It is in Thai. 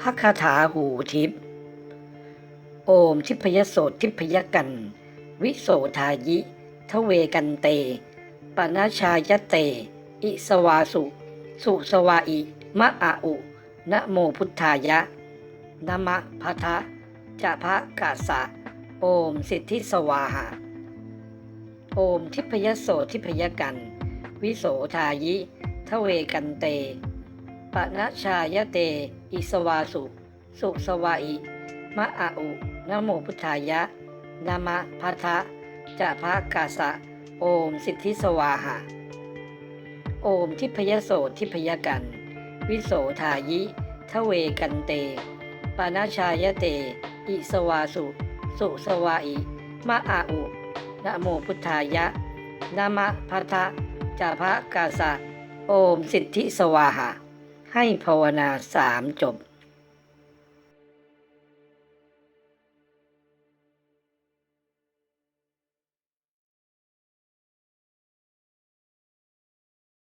พระคาถาหูทิพย์โอมทิพยโสทิพยกัน วิโสทายิ ทเวกันเตปนาชายเต อิสวาสุ สุสวาอิมะอาอุ นะโมพุทธายะนมะพะทะจะพะกาสะ โอมสิทธิสวาหะ โอมทิพยโสทิพยกัน วิโสทายิ ทเวกันเต ปนะชายเต อิสวาสุ สุสวาอิ มะอาอุนะโมพุทธายะนามะพัทะจะพะกาสะ โอมสิทธิสวาหะ โอมทิพยโสทิพยกัน วิโสทายิ ทเวกันเตปนาชายเต อิสวาสุ สุสวาอิ มะอาอุนะโมพุทธายะนามะพัทะจะพะกาสะ โอมสิทธิสวาหะ ให้ภาวนาสามจบ